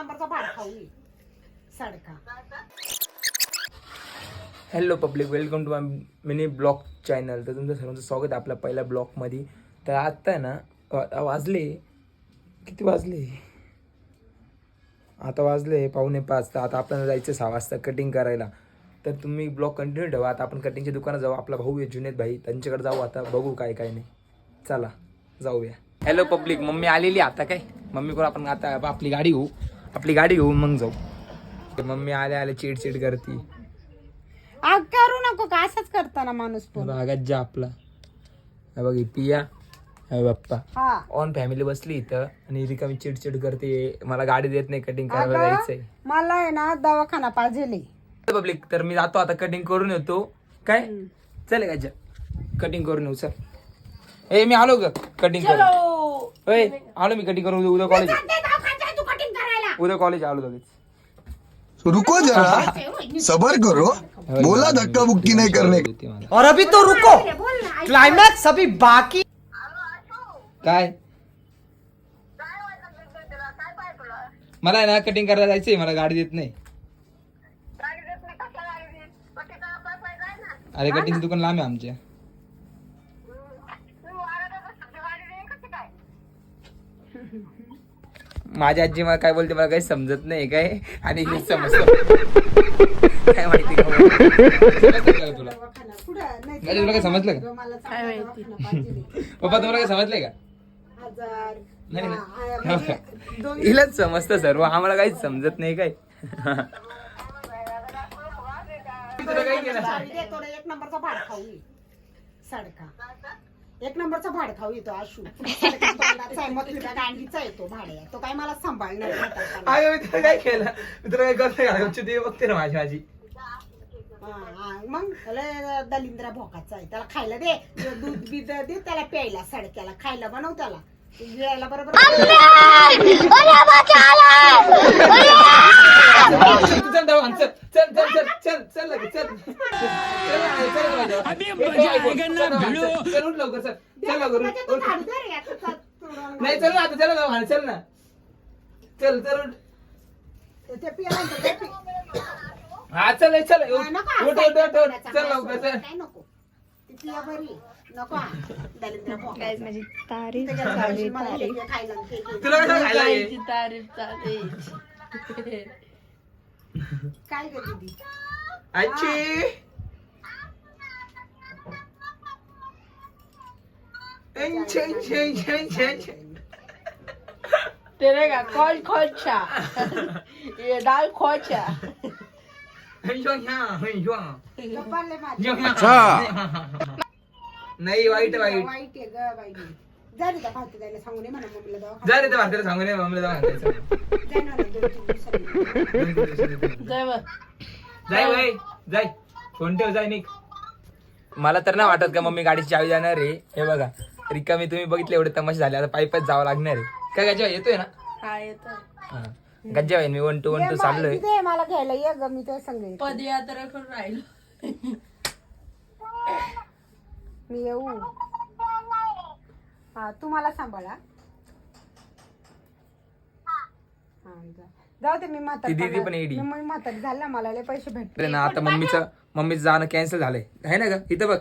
नंबरचा खाऊ सडका hello public welcome to my mini blog channel तर तुमचं सर्वांचं स्वागत आहे आपल्या पहिल्या ब्लॉगमध्ये तर आत्ता आहे ना वाजले. किती वाजले? आता वाजले पावणे पाच. तर आता आपल्याला जायचं सहा वाजता कटिंग करायला. तर तुम्ही ब्लॉग कंटिन्यू ठेवा. आता आपण कटिंगच्या दुकानात जाऊ. आपला भाऊ आहे जुनेद भाई. त्यांच्याकडे जाऊ आता. बघू काय काय नाही. चला जाऊया. हॅलो पब्लिक मम्मी आलेली आता काय? मम्मी करून आपण आता आपली गाडी घेऊ. आपली गाडी घेऊन मग जाऊ. ते मम्मी आले आले चिडचिड करती. आग करू नको का? असंच करताना माणूस पण भागात जा आपला. हे बघ ही पिया हे बाप्पा. हा. ऑन फॅमिली बसली इथं आणि रिकामी चिडचिड करते. मला गाडी देत नाही कटिंग करायला अगं, जायचंय. मला आहे ना दवाखाना पाहिजे पब्लिक तर मी जातो आता कटिंग करून येतो. काय? चल का कटिंग करून येऊ सर ए मी आलो ग कटिंग करून. होय आलो मी कटिंग करून उद्या कॉलेज उद्या कॉलेज आलो लगेच. रुको जरा. सबर करो. बोला धक्का बुक्की नहीं करने. और अभी तो रुको. क्लाइमैक्स अभी बाकी काय? मला ना कटिंग करायला जायचंय मला गाडी देत नाही. अरे कटिंग दुकान लांब आहे आमच्या. माझी आजी मला काय बोलते मला काही समजत नाही काय? आणि हे समजत. काय माहिती का तुला दवाखाना कुठं नाही तुला काय समजलं का? पप्पा तुम्हाला काय समजलंय का? हजार नाही, हिलाच समजतं सर्व आम्हाला काहीच समजत नाही काय? एक नंबरचा भाड खाऊ सडका एक नंबरचा भाड खाऊ येतो आशू. सडका तोंडाचा आहे, मथुरा गांडीचा येतो भाड्या तो काय मला सांभाळणार नाही हाताखाली. अगं मी तुला काय केलं? मी काय करतोय? बघते ना माझी माझी हा, हा, मग? त्याला दलिंद्रा भोकाचा आहे. त्याला खायला दे. दूध बीध दे त्याला प्यायला सडक्याला. खायला बनव त्याला. गिळायला बरोबर चल चल ना, चल चल. लवकर चल चल लवकर नाही चल ना आता चल ना चल चल हा चल चल उठ उठ उठ चल लवकर चल माझी तारीफ तारीफ तारीफ तुला कसं खायला तारीफ तारीफ तारीफ काय ग दीदी? आजी! छे, छे, छे, छे, छे. तेरे का? कॉल खोचा ये दाल खोचा. नाही वाईट वाईट. वाईट आहे ग बाई जा रे त्या सांगू नये म्हणा मम्मीला दवाखान्यात. जा रे त्या भारताला सांगू नये मम्मीला ना दोन तीन दिवसांनी. जय ब जाय वय जाय. फोन ठेव जाय निक मला तर नाही वाटत का मम्मी गाडीची चावी जाणार रे हे बघा रिकामी तुम्ही बघितले एवढे तमाशे झाले आता पायपच जावं लागणार आहे. काय गजा येतोय ना? हा येतो हा. गज्जा आहे मी वन टू वन टू चाललोय. तिथे मला घ्यायला ये ग मी तुझ्या संग येते. पदयात्रा करून राहिलो. मी येऊ. तू मला सांभाळा. हा. जाऊ दे मी म्हातारी दीदी पण येडी. मी म्हातारी झाला मला लय पैसे भेटले. अरे ना आता मम्मीचं मम्मीचं जाणं कॅन्सल झालंय. आहे ना ग? इथं बघ.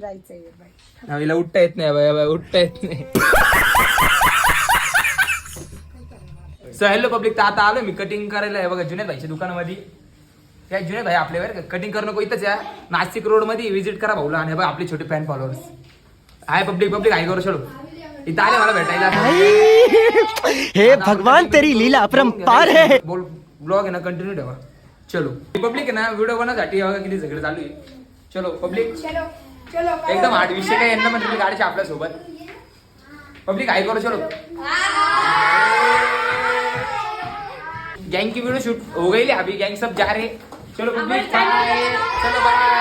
जायचंय बाई. हा, हिला उठता येत नाही बाय, बाय, उठता येत नाही. सो हॅलो पब्लिक तर आता आलो मी कटिंग करायला. आहे बघा जुनेद भाईच्या दुकानामध्ये. या जुनेद भाई आपल्या बरं कटिंग करणं नको इथंच या नाशिक रोडमध्ये व्हिजिट करा भाऊला. आणि बघा आपले छोटे फॅन फॉलोअर्स आहे पब्लिक पब्लिक आहे करू सोडू. इथं आले मला भेटायला. हे भगवान तेरी लीला अपरंपार है बोल ब्लॉग आहे ना कंटिन्यू ठेवा. चलो. पब्लिक आहे ना व्हिडिओ बनवण्यासाठी किती झगडे चालू आहे. चलो पब्लिक एकदम हार्ड विषय काय यांना म्हणजे गाडीच्या आपल्यासोबत. पब्लिक आहे करो चलो गैंग की वीडियो शूट हो गई है अभी गैंग सब जा रहे. चलो पब्लिक बाय चलो बाय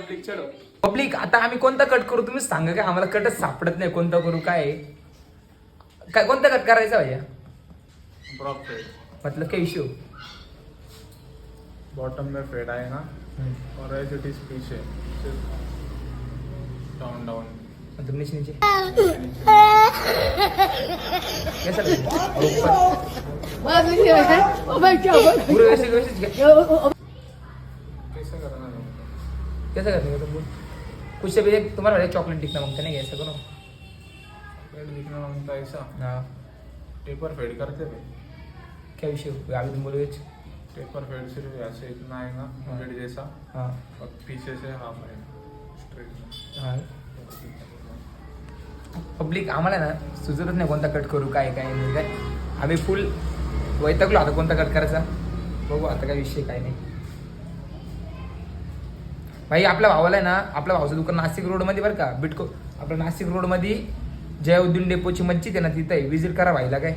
पब्लिक चलो पब्लिक आता आम्ही कोणता कट करू तुम्ही सांगा का आम्हाला कटच सापडत नाही कोणता करू काय? काय कोणता कट करायचा भैया मतलब क्या इश्यू बॉटम में फेड आएगा और एज इट इज पीछे डाउन डाउन मतलब नीचे नीचे कैसा? पूरा वैसे है कैसा करने का तुम? बोल कुछ से भी एक तुम्हारा वाला चॉकलेट दिखना मांगते नहीं ऐसा करो पेड़ दिखना मांगता है ऐसा? हाँ। टेपर फेड करते थे क्या विषय हो अभी तुम बोलोगे टेपर फेड सिर्फ ऐसे इतना आएगा पेड़ जैसा। हाँ। और पीछे से हाफ आएगा स्ट्रेट हाँ। पब्लिक आम्हाला ना सुचतच नाही कोणता कट करू काय काय नाही काय? आम्ही फुल वैतकलो आता कोणता कट करायचा? बघू आता काय विषय काय नाही. भाई आपल्या भावाला आहे ना आपल्या भावाचं दुकान नाशिक रोडमध्ये बरं का बिटको आपलं नाशिक रोडमध्ये जय उद्दीन डेपोची मस्जिद आहे ना तिथं आहे. विजिट करा भाईला काय.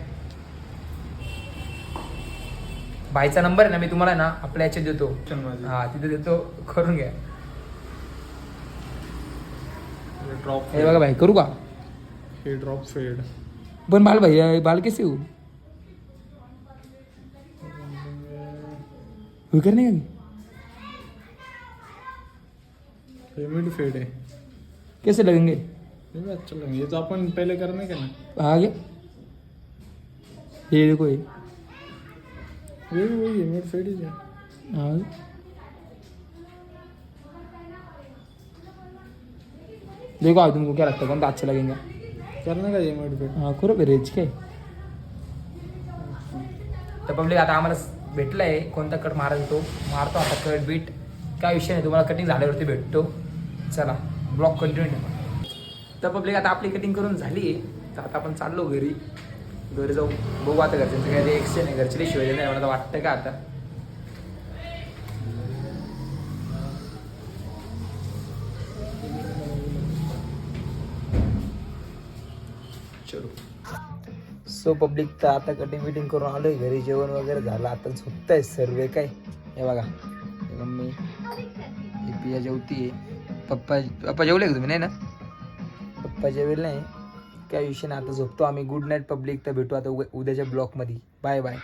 भाईचा नंबर आहे ना मी तुम्हाला ना आपल्या याच्यात देतो. हा तिथे देतो. करून घ्या. ड्रॉप हे बघा भाई करू का? हे ड्रॉप फेड पण बाल भैया बाल कैसे हो? करने का भी? हे मिड फेड है कैसे लगेंगे? ये भी अच्छा लगेगा। ये तो अपन पहले करने का ना? आगे? ये देखो ये। ये भी वही है मिड फेड ही है। आगे? देखो आज तुमको क्या लगता है कौन सा अच्छा लगेगा? करने का ये मिड फेड हा करू का। रेज काय तर पब्लिक आता आम्हाला भेटलं आहे कोणता कट मारायचा तो मारतो आता कट बीट काय विषय नाही तुम्हाला कटिंग झाल्यावरती भेटतो. चला ब्लॉक कंटिन्यू ठेवा. तर पब्लिक आता आपली कटिंग करून झाली. आहे तर आता आपण चाललो घरी. घरी जाऊ. बघू आता घरच्यांचं काय रिएक्शन आहे. घरचे शिवाय नाही मला वाटतं का आता? सो पब्लिक तर आता कटिंग बिटिंग करून आलोय. घरी जेवण वगैरे झालं. आता झोपताय सर्व काय हे बघा. मम्मी हे पिया जेवती पप्पा पप्पा जेवले का तुम्ही? नाही ना? पप्पा जेवेल नाही. काय विषय नाही आता झोपतो आम्ही. गुड नाईट पब्लिक तर भेटू आता उद्या- उद्याच्या ब्लॉकमध्ये बाय बाय